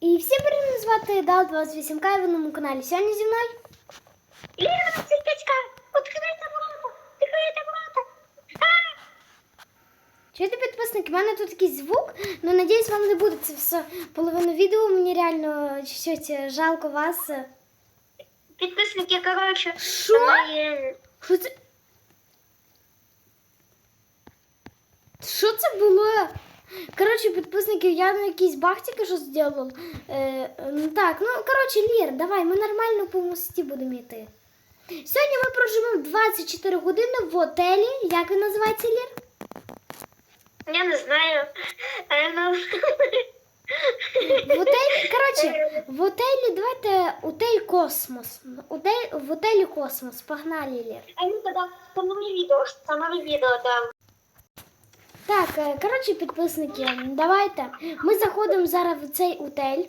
І всім привіт, звати Дал 28 к і ви на моєму каналі. Сьогодні зі мною Лера, цветочка, відкрийте ворота, відкрийте ворота. Чуєте, підписники, в мене тут якийсь звук, але надіюсь, вам не буде це все половину відео. Мені реально чуть-чуть жалко вас. Підписники, коротше, Що? мої... Що це? Що це було? Коротше, підписники, я на якийсь баг тільки що зробив. Е, ну так, ну коротше, Лір, давай, ми нормально по мості будемо йти. Сьогодні ми проживемо 24 години в отелі. Як він називається Лір? Я не знаю. В отелі, коротше, в отелі, давайте отель Космос. Отель, в отелі Космос. Погнали, Лір. А ну тоді встанови відео, встанови відео, да. Так, е, коротше, підписники, давайте. Ми заходимо зараз в цей отель.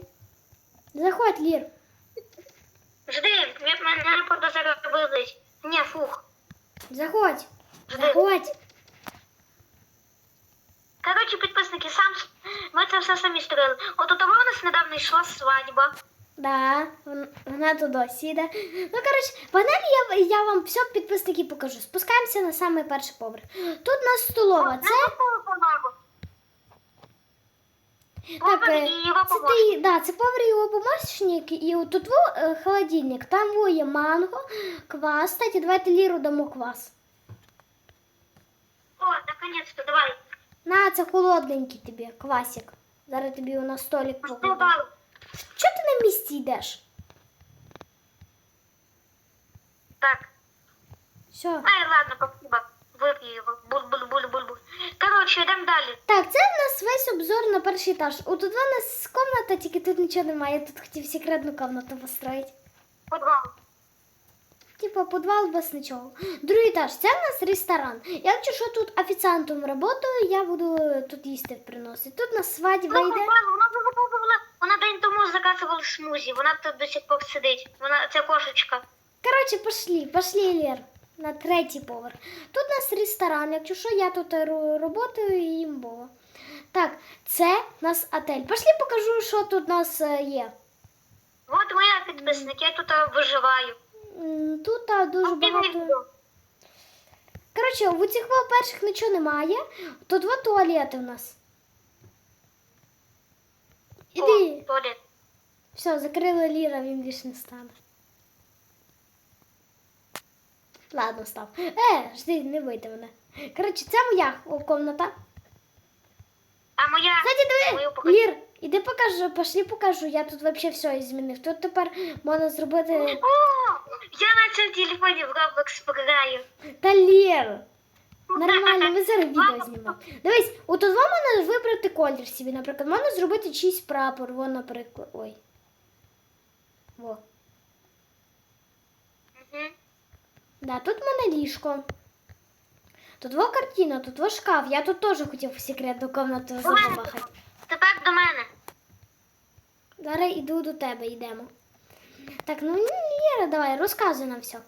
Заходь, Лір. Жди, від мене вилить. Ні, фух. Заходь. Заходь. Коротше, підписники, сам ми це все самі строїли. От у того у нас недавно йшла свадьба. Да, вон- вона туди сіде. Ну, коротше, погнали, я, я вам все підписники покажу. Спускаємося на самий перший поверх. Тут у нас столова. Це Так, е, це, ти, да, це повар його помощник, і тут во, е, холодильник, там во є манго, квас. Кстати, давайте ліру дамо квас. О, наконец-то, давай. На, це холодненький тобі, квасик. Зараз тобі на столик покладу. Чого ти на місці йдеш? Так. Все. Ай, ладно, спасибо. Вип'ю його. Буль-буль-буль-буль-буль. Коротше, йдемо далі. Так, це в нас весь обзор на перший етаж. О, тут у нас комната, тільки тут нічого немає. Я тут хотів секретну комнату построїти. Подвал. Типа підвал без нічого. Другий етаж, це в нас ресторан. Якщо що тут офіціантом працюю, я буду тут їсти приносити. Тут у нас свадьба Ну, йде. Вона, вона день тому заказувала смузі. Вона тут до сих пор сидить. Вона, це кошечка. Коротше, пошли, пошли, Лер, на третій поверх. Тут у нас ресторан, якщо що, я тут працюю і їм було. Так, це у нас отель. Пошли покажу, що тут у нас е, є. От моя підписник, я тут виживаю. Тут а, дуже багато. Коротше, в цих перших нічого немає. Тут два туалети у нас. Іди. Все, закрила Ліра, він більше не стане. Ладно, став. Е, жди, не бийте мене. Коротше, це моя комната. А моя... Кстати, Мою диви, покажи. Лір, іди покажу, пошли покажу. Я тут взагалі все змінив. Тут тепер можна зробити. О, я на цьому телефоні в Roblox пограю. Та Лір. Нормально, ми зараз відео знімаємо. Дивись, у тут можна вибрати колір собі, наприклад, можна зробити чийсь прапор, вон, наприклад. Ой. Во. Да, тут в мене ліжко. Тут во картина, тут во шкаф. Я тут теж хотів секретну мене. забахати. Тепер до мене. Зараз іду до тебе, йдемо. Так, ну Лєра, давай, розказуй нам все.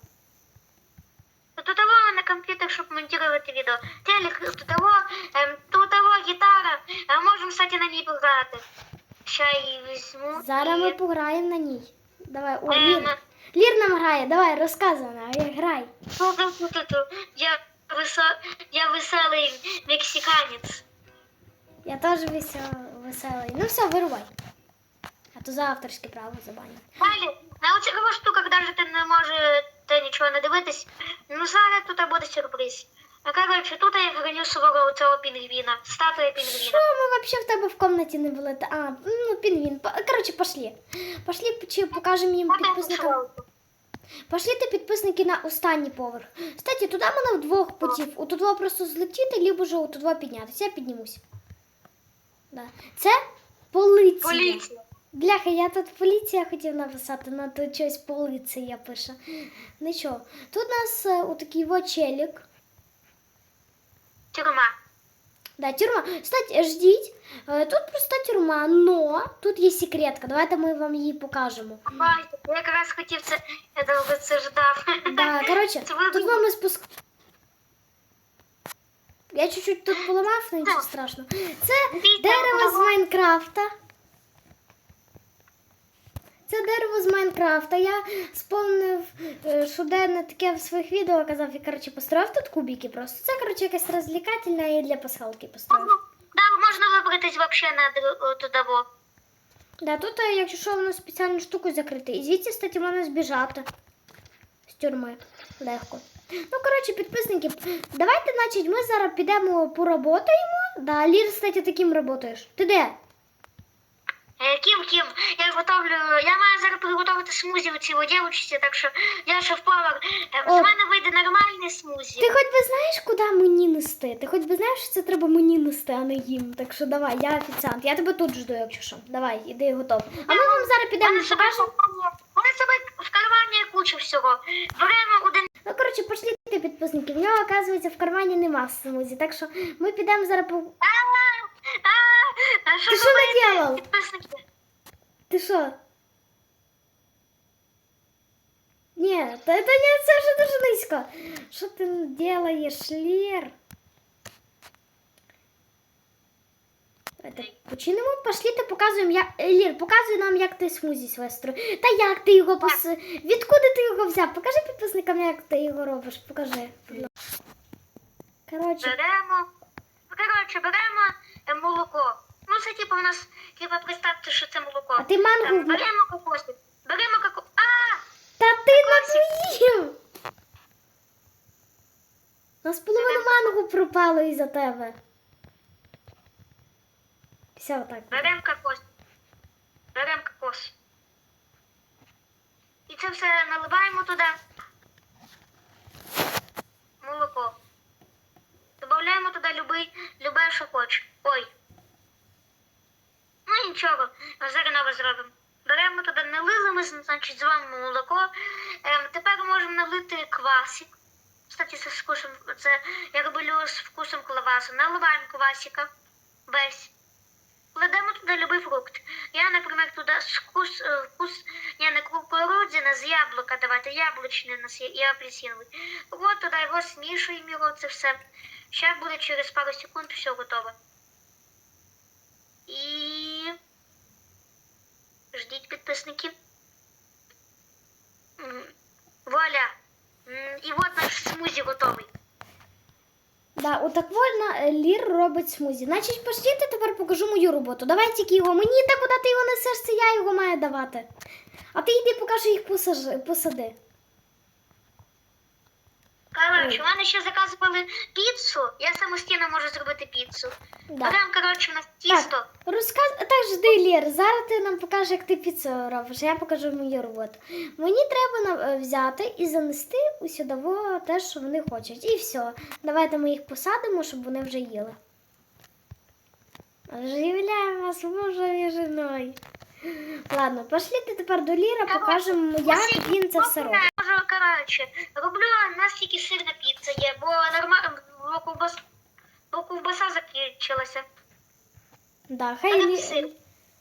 Того на комп'ютер, щоб монтувати відео. Телек, того, ем, того гітара. А можемо, кстати, на ній пограти. Ще її візьму. Зараз і... ми пограємо на ній. Давай, о, Ем, Лір. На... Лір нам грає, давай, розказуй нам, грай. Я, весо... я веселий мексиканець. Я теж весел- веселий. Ну все, вирубай. А то за авторське право забанять. Далі, на оцих штуках навіть ти не можете нічого не дивитись. Ну зараз тут буде сюрприз. А коротше, тут я храню свого цього пінгвіна, статуя Що ми взагалі в тебе в комнаті не були? Та- А, ну пінгвін. Коротше, пошли. Пошли, чи покажемо їм підписникам. Пошли ти підписники на останній поверх. Кстати, туди можна вдвох путів. У тут просто злетіти, либо ж у тут піднятися. Я піднімусь. Да. Це поліція. Поліція. Бляха, я тут поліція хотів написати, але тут щось поліція пише. Нічого. Тут у нас е, отакий во челік. Тюрма. Да, тюрма. Кстати, ждіть. Е, Тут просто тюрма, но тут є секретка. Давайте ми вам її покажемо. Бачите, я якраз хотів це, я довго це ждав. Да, коротше, Це ви- тут вам і спуск. Я чуть-чуть тут поламав, але нічого страшного. Це Дивіться, дерево з воно- Майнкрафта. Це дерево з Майнкрафта. Я сповнив, е, що Ден таке в своїх відео казав і коротше построїв тут кубики просто. Це коротше якась розвлікательна і для пасхалки построїв. Да, можна вибратись вообще на туди. Да, тут, е, якщо що, воно спеціальну штуку закрити. І звідси, кстати, можна збіжати з тюрми. Легко. Ну, коротше, підписники, давайте, значить, ми зараз підемо поработаємо. Да, Лір, кстати, таким працюєш. Ти де? Е, Ким, ким? Я готовлю. Я маю зараз приготувати смузі у цій дівчинці, так що я шеф-повар. Е, З мене вийде нормальний смузі. Ти хоч би знаєш, куди мені нести? Ти хоч би знаєш, що це треба мені нести, а не їм. Так що давай, я офіціант. Я тебе тут жду, якщо що. Давай, іди готов. А ми вам зараз підемо Вони собі собі в кармані куча всього. Беремо один. Ну, коротше, пошліть підписники. В нього, оказується, в кармані нема смузі. Так що ми підемо зараз по. А, а, а, Ти що робити, наделав? Підписники. Ти що? Ні, та це не це вже дуже низько. Що ти робиш, Лір? Давайте починемо, пошліте, показуємо, як... Е, Лір, показуй нам, як ти смузі своє строїш. Та як ти його пос... Відкуди ти його взяв? Покажи підписникам, як ти його робиш. Покажи. Коротше, Беремо. Ну, Коротше, беремо е, молоко. Ну, це типу у нас, типу, представте, що це молоко. а ти мангу... Беремо кокосик. Беремо коко. А! Та ти надоїв! У нас половина мангу пропало із-за тебе. Все, отак. Беремо кокос. Беремо кокос. І це все наливаємо туди. Молоко. Добавляємо туди любий, любе, що хочеш. Ой. Ну нічого, зараз нове зробимо. Беремо туди, налили ми, значить, з вами молоко. Ем, тепер можемо налити квасик. Кстати, це з вкусом, це я роблю з вкусом квасу. Наливаємо квасика. Весь. Кладемо туди любий фрукт. Я, наприклад, туди з вкус, е, вкус я не кукурудзяна, з яблука давайте, яблучний у нас є і апельсиновий. От туди його смішуємо його, це все. Ще буде через пару секунд все готове. І ждіть підписники. М, Вуаля. М, І от наш смузі готовий. Да, отак вольно е, Лір робить смузі. Значить, пошліте, тепер покажу мою роботу. Давай тільки його. Мені та куди ти його несеш, це я його маю давати. А ти йди покажи їх посажи, посади. Коротше, в мене ще заказували піцу. Я самостійно можу зробити піцу. Да. Беремо, коротше, у нас тісто. Розказ... Так, жди, Лір, зараз ти нам покажеш, як ти піцу робиш, а я покажу мою роботу. Мені треба е, взяти і занести усюдово те, що вони хочуть. І все. Давайте ми їх посадимо, щоб вони вже їли. Оживляємо вас мужем і жіною. Ладно, пошліте тепер до Ліра, покажемо, як він це все робить. Коротше, роблю у нас тільки сирна піца є, бо нормально, бо ковбас, бо ковбаса закінчилася. Да, хай Беремо Лі... сир.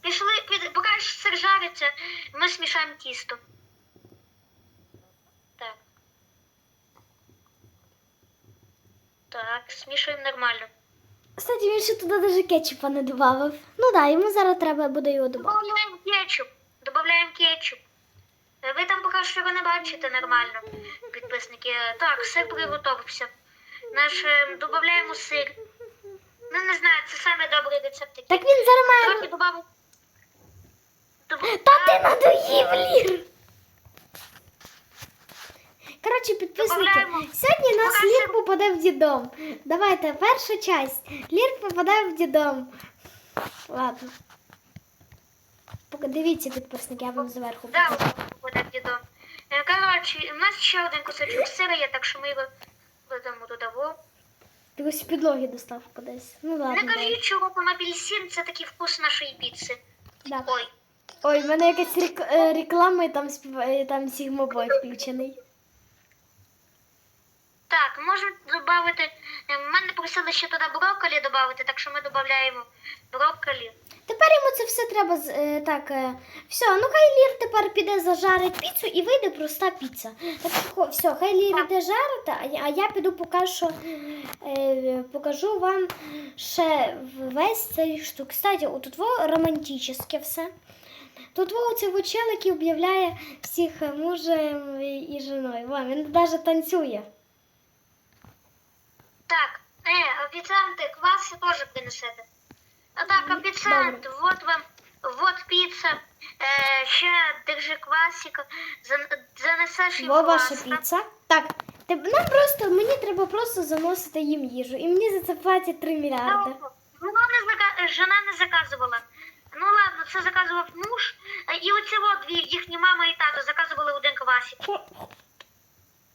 Пішли, під, поки сир жариться, ми смішаємо тісто. Так. Так, смішуємо нормально. Кстати, він ще туди навіть кетчупа не додав. Ну да, йому зараз треба буде його додати. Добавляємо кетчуп. Добавляємо кетчуп. Ви там поки що його не бачите нормально, підписники. Так, сир приготовився. Наш е, додаємо сир. Ну не знаю, це саме добрий рецепт. Так він зараз має. Трохи добавив. Доб- Та ти надоїв, Лір! Коротше, підписники, Добавляємо. сьогодні нас Покажи. Лір попаде в дідом. Давайте, перша часть. Лір попаде в дідом. Ладно. Дивіться, підписники, я вам зверху Да. Буде дідо. Е, Коротше, у нас ще один кусочок сира є, так що ми його туди. Во. Ти ось з підлоги достав кудись. Ну ладно. давай. кажіть, чого там апельсин, це такий вкус нашої піци. Да. Ой. Ой, в мене якась рек- е, реклама, і там співає, там Сігмобой включений. Так, можна додати. е, Мене просили ще туди брокколі додати, так що ми додаємо брокколі. Тепер йому це все треба е, так. Е, все, ну хай Лір тепер піде зажарить піцу і вийде проста піца. Так все, хай Лір іде жарити, а я, піду поки що е, покажу вам ще весь цей штук. Кстати, отут во романтичне все. Тут вулиця Вучел, який об'являє всіх мужем і і жіною. Вон, він навіть танцює. Так, е, офіціанти, квас теж принесете. А так, офіціант, вот вам, вот піца. Е, ще держи квасик, занесеш їм Во ваша піца. Так, ти- нам просто, мені треба просто заносити їм їжу. І мені за це платять 3 мільярди. Ну, Вона не зака... жена не заказувала. Ну ладно, це заказував муж. Е, І оці от дві їхні мама і тато заказували один квасик.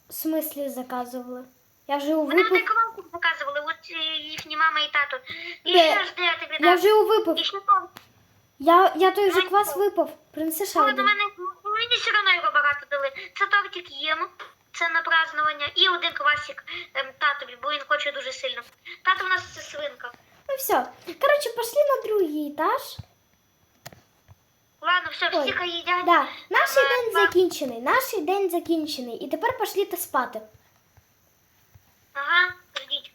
В смислі заказували? Я вже у Вони один випив. квасик заказували, от е, їхні мама і тато. І Де? ще ж де я тобі Я дам. вже у. І ще то. Я, я той вже квас випив. Принеси ще Але до один. мене мені все одно його багато дали. Це тортик їм, це на празднування, і один квасик ем, татові, бо він хоче дуже сильно. Тато у нас це свинка. Ну все. Коротше, пошли на другий етаж. Ладно, все, Ой, всі хай їдять. Да, наш день закінчений. Наш день закінчений. І тепер пошліте спати. Ага, ждіть.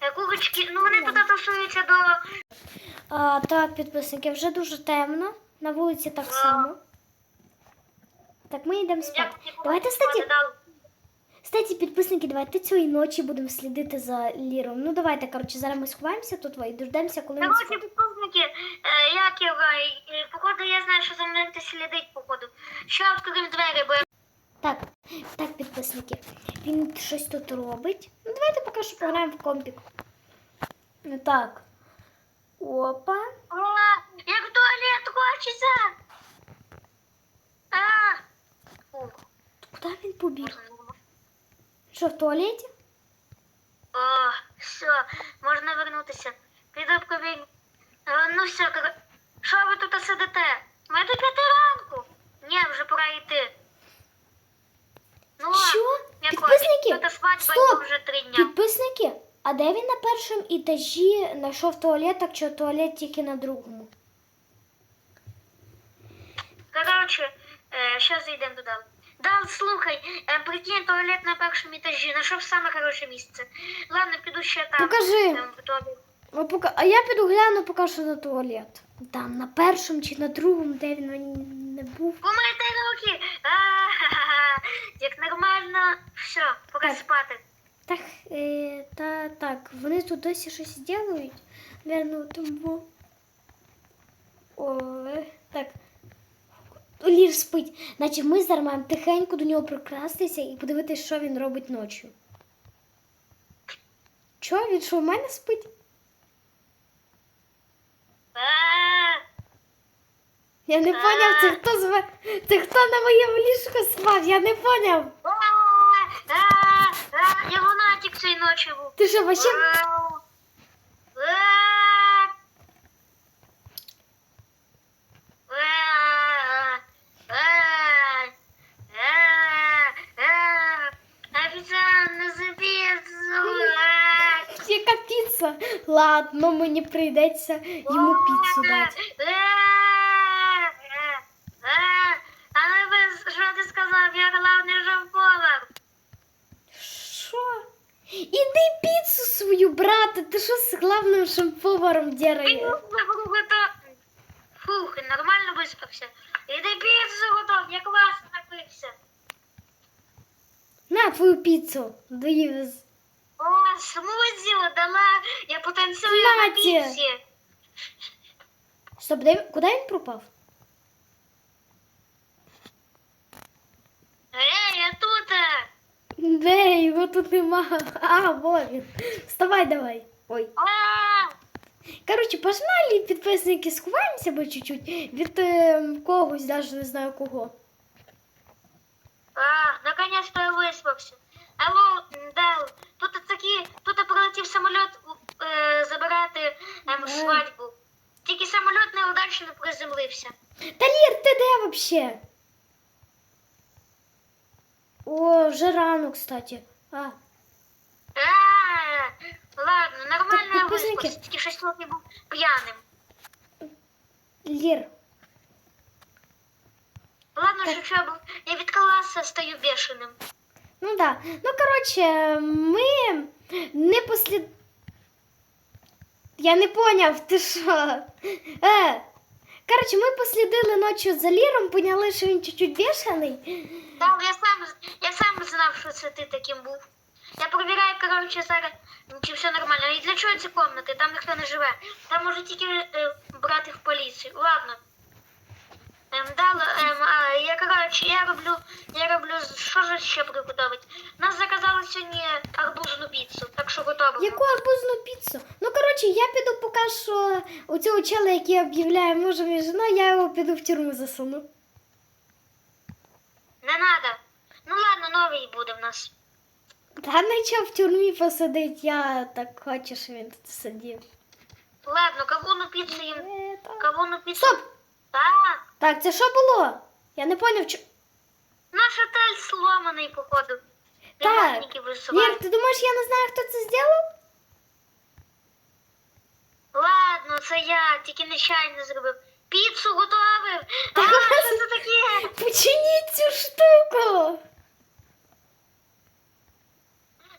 Е, Курочки, ну вони туди тусуються до А, так, підписники, вже дуже темно. На вулиці так само. Так, ми йдемо спати. Давайте, дали. кстати, підписники, давайте цієї ночі будемо слідити за Ліром. Ну давайте, коротше, зараз ми сховаємося тут і дождемося, коли Короче, спить. підписники, е, як його, е, походу я знаю, що за мною хтось слідить, походу. Ще відкрив двері, бо я Так, так, підписники. Він щось тут робить. Ну давайте поки що пограємо в компік. Ну так. Опа. О, як в туалет хочеться. А! Куди він побіг? Що, в туалеті? О, все, можна вернутися. Піду кабінь. Е, Ну все, що ви тут сидите? Ми до п'яти ранку. Ні, вже пора йти. Ну Що? Підписники? Стоп! вже три дня. Підписники, а де він на першому етажі знайшов туалет, так що туалет тільки на другому? Коротше, е, зараз зайдемо туди. Да, слухай, е, прикинь, туалет на першому етажі, знайшов саме хороше місце. Ладно, піду ще там. Покажи. Там, туалет. Ну, пока... А я піду гляну поки що на туалет. Там, на першому чи на другому, де він не був. Помийте руки! Як нормально. Все, пора Так. спати. Так, е, та так, вони тут досі щось ділають. Верно, тому. Ой, так. Лір спить. Значить, ми зараз маємо тихенько до нього прикрастися і подивитися, що він робить ночі. Чого? Він що в мене спить? Я не поняв, це хто зве. Це хто на моєму ліжку спав? Я не поняв. Я лунатик цієї ночі був. Ти що, вообще. Яка піца? Ладно, мені прийдеться йому піцу дати. А ну ви що ти сказав? Я головний шеф-повар. Що? Іди піцу свою, брате, ти що з главним шамповаром дерає? Фух, нормально виспався. Іди піцу готов, я класно напився. На твою піцу. Доїв. з- О, смузі дала, я потанцюю на Наті. піці. Стоп, де, куди він пропав? Ей, я тут. е. Де його тут нема. А, во він. Вставай давай. Ой. Коротше, погнали, підписники, сховаємося бо чуть-чуть від е, когось, навіть не знаю кого. А, наконец-то я виспався. Алло, Дел, тут такі, тут прилетів самоліт е, забирати ем, Да. свадьбу. Тільки самоліт неудачно приземлився. Та Лір, ти де вообще? О, вже рано, кстати. А, А, ладно, нормально я підписники. виспався, тільки щось трохи був п'яним. Лір, Ладно, що я був, я від класу стаю бешеним. ну да. Ну, коротше, ми не послід... Я не поняв, ти що? Е, Коротше, ми послідили ночі за Ліром, поняли, що він чуть-чуть бешений. Так, я сам, я сам знав, що це ти таким був. Я перевіряю, коротше, зараз, чи все нормально. І для чого ці комнати? Там ніхто не живе. Там може тільки е, брати в поліцію. Ладно. Ем, далі, ем, а, я, коротше, я роблю, я роблю, що ж ще приготувати? Нас заказали сьогодні арбузну піцу, так що готово. Яку арбузну? Ну, піду поки що у цього чела, який об'являє мужем і жіною, я його піду в тюрму засуну. Не надо. Ну ладно, новий буде в нас. Та нічого в тюрмі посадить, я так хочу, щоб він тут сидів. Ладно, кавуну піцу їм. Е, Кавуну піцу. Стоп! Так. Так, це що було? Я не поняв, що. Наш отель сломаний, походу. Так. Висувають. Ти думаєш, я не знаю, хто це зробив? Ладно, це я, тільки нечайно зробив. Піцу готовив. А, Так, що це таке? Починіть цю штуку!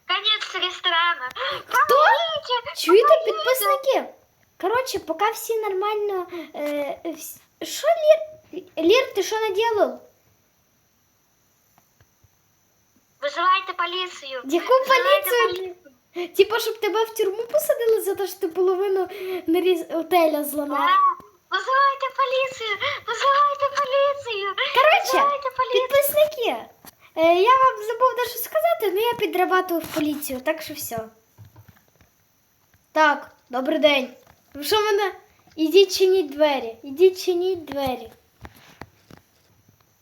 Конець ресторана. Хто? Помогите, Чуєте, помогите. підписники? Коротше, поки всі нормально. Е, вс- що Лір? Лір, ти що наделав? Визивайте поліцію. Яку Визивайте поліцію? Типа, щоб тебе в тюрму посадили за те, що ти половину наріз... отеля зламав. А, Визивайте поліцію. Визивайте поліцію. Коротше, поліцію. підписники, е, я вам забув дещо сказати, але я підрабатую в поліцію, так що все. Так, добрий день. Ви що мене? Ідіть чиніть двері. Ідіть чиніть двері.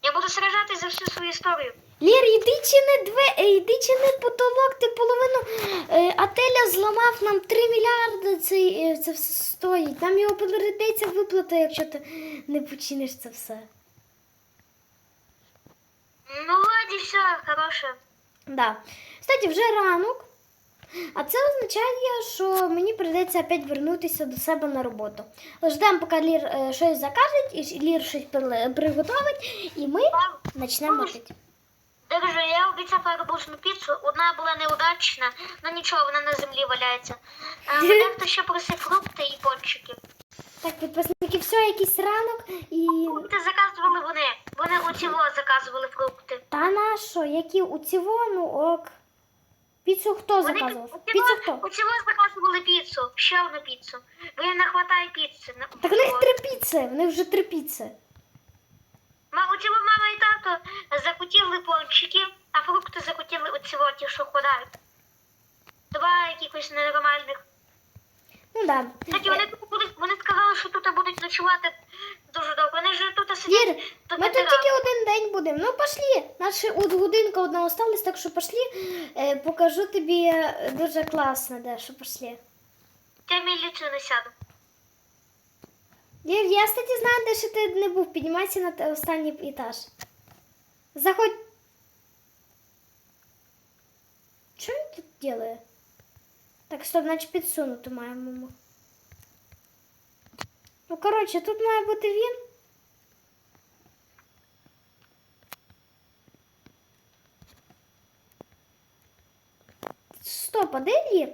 Я буду сражатись за всю свою історію. Лір, іди чини двері, іди чини потолок, ти половину е, отеля зламав нам 3 мільярди це, е, це все стоїть. Нам його прийдеться виплата, якщо ти не починиш це все. Ну, ладі, все, хороше. Да. Кстати, вже ранок. А це означає, що мені прийдеться опять вернутися до себе на роботу. Ждемо, поки Лір е, щось закаже, і Лір щось при- приготовить, і ми почнемо Держи, я обіцяв арбузну піцу. Одна була неудачна, ну нічого, вона на землі валяється. А мене хто ще просив фрукти і пончики. Так, підписники, все, якийсь ранок і. Фрукти заказували вони. Вони у цього заказували фрукти. Та на що? Які у цього, ну ок. Піцу хто Вони заказував? у Піцу хто? у цього заказували піцу, ще одну піцу. Бо їм не вистачає піци. Так в них три піци, в них вже три піци. Ма- У цього мама і тато захотіли пончики, а фрукти захотіли у цього ті, що вкладають. Два якихось ненормальних. Ну да. Кстати, вони тут будуть, вони сказали, що тут будуть ночувати дуже довго. Вони ж тут сидять. До ми тут тільки один день будемо. Ну пошли. Наша от годинка одна осталась, так що пошли. Е, покажу тобі е, дуже класно, де що пошли. Я в міліцію не сяду. Лір, я, кстати, знаю, де ще ти не був. Піднімайся на останній етаж. Заходь. Що він тут робить? Так, стоп, наче підсунути маємо. Ну, коротше, тут має бути він. Стоп, а де Лір?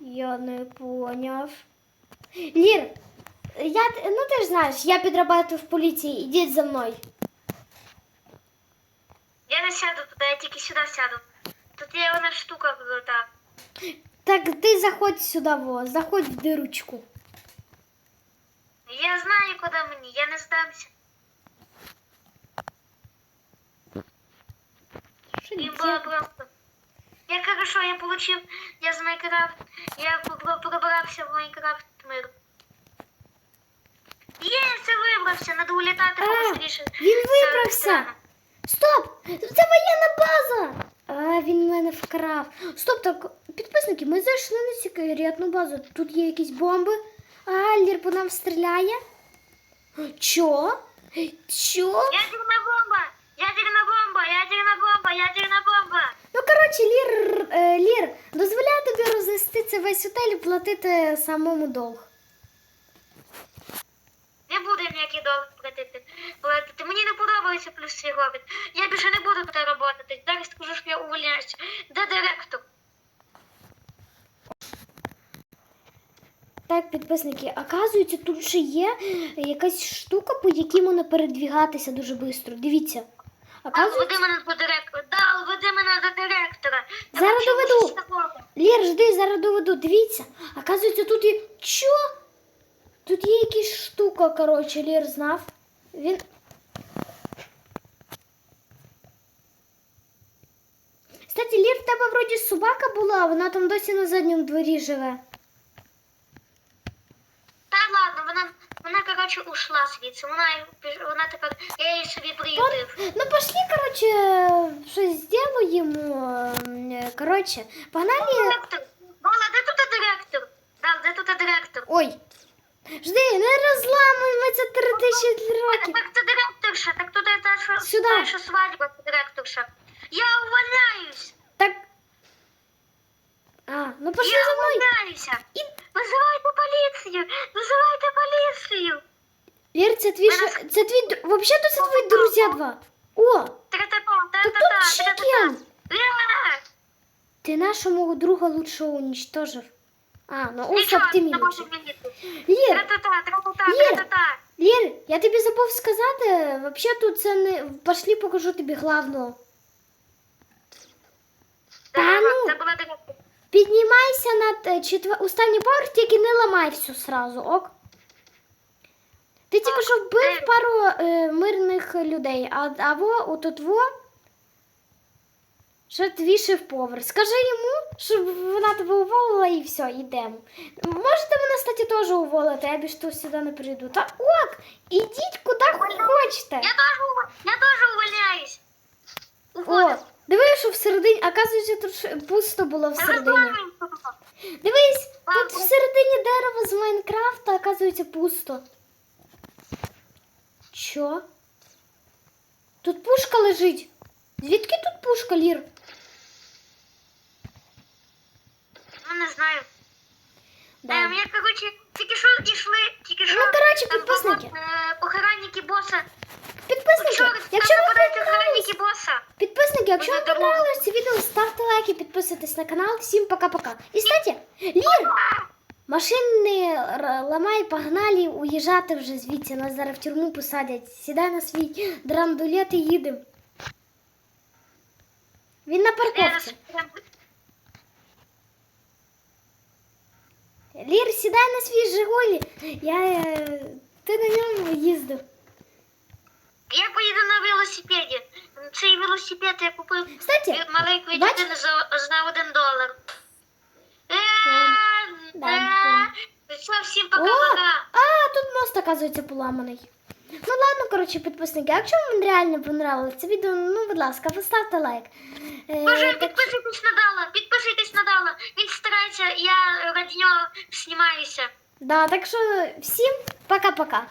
Я не поняв. Лір, я, т- ну ти ж знаєш, я підрабатую в поліції, ідіть за мною. Я не сяду туди, я тільки сюди сяду. Тут є вона штука крута. Так ти заходь сюди, во, заходь в диручку. Я знаю, куди мені, я не здамся. Що Їм це? було просто. Я хорошо, я получив, я з Майнкрафт, я попро- пробрався в Майнкрафт Мир. Є, це вибрався, треба улітати побыстріше. Він вибрався. Стоп! Це воєнна база! А, він мене вкрав. Стоп, так, підписники, ми зайшли на секретну базу. Тут є якісь бомби. А, Лір по нам стріляє. Чо? Чо? Ядерна бомба! Ядерна бомба! Ядерна бомба! Ядерна бомба! Ну, коротше, Лір, е, Лір, дозволяю тобі рознести це весь отель і платити самому долг. Не буду я ніякий долг платити. платити. Мені не подобається плюс свій робіт. Я більше не буду тут працювати. Зараз скажу, що я увольняюся. Де директор? Так, підписники, оказується, тут ще є якась штука, по якій можна передвігатися дуже швидко. Дивіться. Оказується, веди мене до директора. Дал, веди мене до директора. Зараз доведу. Лєр, жди, зараз доведу. Дивіться. Оказується, тут є. Що? Тут є якась штука, коротше, Лєр знав. Він. Кстати, Лєр, в тебе вроді собака була, вона там досі на задньому дворі живе. Та ладно, вона, вона коротше, ушла звідси. Вона, піш- вона тепер, я її собі приютив. Ну, пошли, коротше, щось зробимо. Ем, Коротше, погнали. Директор. Дала, де тут директор? Дал, де тут директор? Ой. Жди, не розламуй, ми це три тисячі років. Так це директорша, так тут та, що, Сюди. та, що свадьба, це директорша. Я увольняюсь. Так. А, ну пошли Я за мною. увольняюся. Визивайте поліцію, визивайте поліцію. Лєр, це твій, ш- це твій, д- вообще-то це твої друзі два. О, Та-та-та, тут. Ти нашого друга лучшого уничтожив. А, ну ось Нічого, ти не мій лучший. змінити. Та-та-та, Є. та-та-та. Лєр, я тобі забув сказати, вообще тут це не... Пошли покажу тобі главного. Та ну. Це була директор. Піднімайся на четвер... останній поверх, тільки не ламай все сразу, ок? Ти тільки що вбив е. пару е, мирних людей, а, а во, отут во, що твій шеф-повар. Скажи йому, щоб вона тебе уволила і все, йдемо. Можете мене, кстати, теж уволити, я більш тут сюди не прийду. Та ок, ідіть куди хочете. Я теж ув- я теж увольняюсь. О. диви, що всередині, оказується, тут пусто було всередині. Дивись, тут всередині дерева з Майнкрафта, оказується, пусто. Що? Тут пушка лежить. Звідки тут пушка, Лір? Ну, не знаю. Да. Ем, я, коротше, тільки що йшли, тільки що. Ну, коротше, там підписники. е, боса. Підписники, якщо нападають понравилось, боса. підписники, якщо вам понравилось це відео, ставте лайки, підписуйтесь на канал. Всім пока-пока. І, кстати, Лір, машини ламай, погнали, уїжджати вже звідси, нас зараз в тюрму посадять. Сідай на свій драндулет і їдемо. Він на парковці. Лір, сідай на свій Жигулі. Я, е, ти на ньому їздив. Я на велосипеді. Цей велосипед я купив Кстати, від маленької бач- дитини за, за один долар. Е, да, е, Все, всім пока-пока. а, тут мост, оказується, поламаний. Ну ладно, коротше, підписники, якщо вам реально понравилось це відео, ну, будь ласка, поставте лайк. Е, Боже, так- підписуйтесь на Дала, підписуйтесь на Дала. Він старається, я раді нього знімаюся. да, так що всім пока-пока.